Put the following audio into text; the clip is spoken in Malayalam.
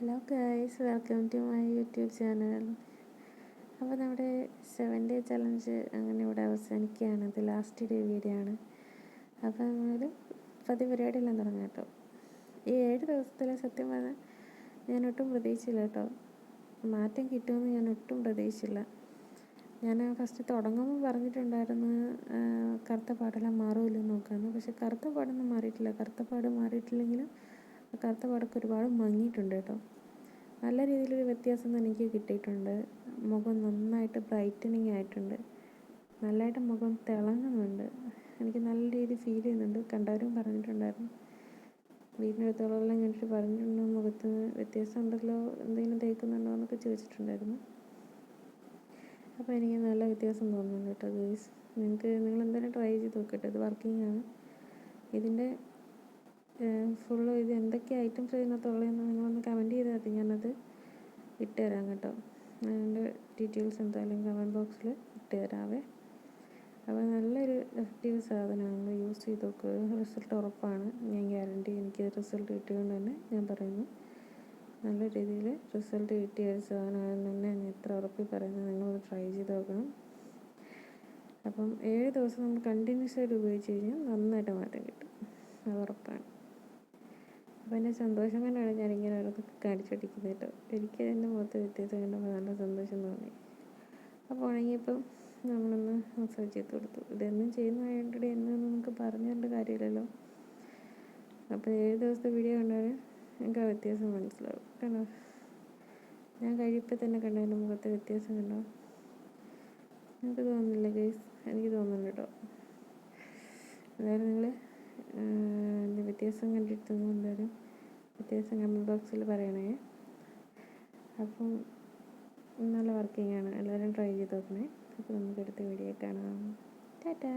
Hello guys welcome to my YouTube channel അപ്പോൾ നമ്മുടെ സെവൻ ഡേ ചലഞ്ച് അങ്ങനെ ഇവിടെ അവസാനിക്കുകയാണ്. ഇത് ലാസ്റ്റ് ഡേ വീഡിയോ ആണ്. അപ്പോൾ നമ്മൾ പതി പരിപാടിയെല്ലാം തുടങ്ങാം കേട്ടോ. ഈ ഏഴ് ദിവസത്തിലെ സത്യം പറഞ്ഞാൽ ഞാൻ ഒട്ടും പ്രതീക്ഷിച്ചില്ല കേട്ടോ. മാറ്റം കിട്ടുമെന്ന് ഞാൻ ഒട്ടും പ്രതീക്ഷിച്ചില്ല. ഞാൻ ഫസ്റ്റ് തുടങ്ങുമ്പോൾ പറഞ്ഞിട്ടുണ്ടായിരുന്നു കറുത്ത പാടെല്ലാം മാറുമല്ലോ നോക്കാമെന്ന് പക്ഷെ കറുത്ത പാടൊന്നും മാറിയിട്ടില്ല. കറുത്ത പാട് മാറിയിട്ടില്ലെങ്കിലും കറുത്ത പാടൊക്കെ ഒരുപാട് മങ്ങിയിട്ടുണ്ട് കേട്ടോ. നല്ല രീതിയിലൊരു വ്യത്യാസം എനിക്ക് കിട്ടിയിട്ടുണ്ട്. മുഖം നന്നായിട്ട് ബ്രൈറ്റനിങ് ആയിട്ടുണ്ട്. നല്ലതായിട്ട് മുഖം തിളങ്ങുന്നുണ്ട്. എനിക്ക് നല്ല രീതിയിൽ ഫീൽ ചെയ്യുന്നുണ്ട്. കണ്ടവരും പറഞ്ഞിട്ടുണ്ടായിരുന്നു. വീടിന്റെ അടുത്തുള്ളവരെല്ലാം കണ്ടിട്ട് പറഞ്ഞിട്ടുണ്ട് മുഖത്ത് വ്യത്യാസം ഉണ്ടല്ലോ എന്തെങ്കിലും തേക്കുന്നുണ്ടോ എന്നൊക്കെ ചോദിച്ചിട്ടുണ്ടായിരുന്നു. അപ്പോൾ എനിക്ക് നല്ല വ്യത്യാസം തോന്നുന്നുണ്ട് കേട്ടോ ഗേസ്. നിങ്ങൾക്ക് നിങ്ങൾ എന്തായാലും ട്രൈ ചെയ്ത് നോക്കട്ടെ. ഇത് വർക്കിംഗ് ആണ്. ഇതിന്റെ ഫുള്ള് ഇത് എന്തൊക്കെ ഐറ്റംസ് ഇതിനകത്തുള്ളതെന്ന് നിങ്ങളൊന്ന് കമന്റ് ചെയ്താൽ മതി. ഞാനത് ഇട്ട് തരാം കേട്ടോ. അതിന്റെ ഡീറ്റെയിൽസ് എന്തായാലും കമന്റ് ബോക്സിൽ ഇട്ട് തരാവേ. അപ്പോൾ നല്ലൊരു എഫക്റ്റീവ് സാധനമാണ്. യൂസ് ചെയ്ത് നോക്കുക റിസൾട്ട് ഉറപ്പാണ്. ഞാൻ ഗ്യാരണ്ടി എനിക്ക് റിസൾട്ട് കിട്ടിയതുകൊണ്ട് തന്നെ ഞാൻ പറയുന്നു. നല്ല രീതിയിൽ റിസൾട്ട് കിട്ടിയ ഒരു സാധനമാണെന്ന് തന്നെ ഞാൻ എത്ര ഉറപ്പിൽ പറയുന്നത് നിങ്ങളത് ട്രൈ ചെയ്ത് നോക്കണം. അപ്പം ഏഴ് ദിവസം നമ്മൾ കണ്ടിന്യൂസ് ആയിട്ട് ഉപയോഗിച്ച് കഴിഞ്ഞാൽ നന്നായിട്ട് മാറ്റം കിട്ടും. അത് ഉറപ്പാണ്. അപ്പോൾ സന്തോഷം കൊണ്ടാണ് ഞാനിങ്ങനെ ഓരോന്നൊക്കെ കാണിച്ചോണ്ടിരിക്കുന്നത് കേട്ടോ. എനിക്ക് എന്റെ മുഖത്ത് വ്യത്യാസം കണ്ടപ്പോൾ നല്ല സന്തോഷം തോന്നി. അപ്പോൾ ഉണങ്ങിയപ്പം നമ്മളൊന്ന് മസാജ് ചെയ്ത് കൊടുത്തു. ഇതെന്നും ചെയ്യുന്നതായിട്ട് എന്നും നമുക്ക് പറഞ്ഞുകൊണ്ട് കാര്യമില്ലല്ലോ. അപ്പോൾ ഏഴ് ദിവസത്തെ വീഡിയോ കണ്ടാൽ എനിക്ക് ആ വ്യത്യാസം മനസ്സിലാവും. കണ്ടോ? ഞാൻ കഴിയപ്പോൾ തന്നെ കണ്ടോ എന്റെ മുഖത്തെ വ്യത്യാസം കണ്ടോ? എനിക്ക് തോന്നുന്നില്ല ഗൈസ് എനിക്ക് തോന്നുന്നുണ്ട് കേട്ടോ. എന്തായാലും നിങ്ങൾ വ്യത്യാസം കണ്ടിട്ടൊന്നും എന്തായാലും വ്യത്യാസം കമന്റ് ബോക്സിൽ പറയണേ. അപ്പം നല്ല വർക്കിംഗ് ആണ്. എല്ലാവരും ട്രൈ ചെയ്ത് നോക്കണേ. അപ്പോൾ നമുക്ക് അടുത്ത വീഡിയോ കാണാം. ടാറ്റാ.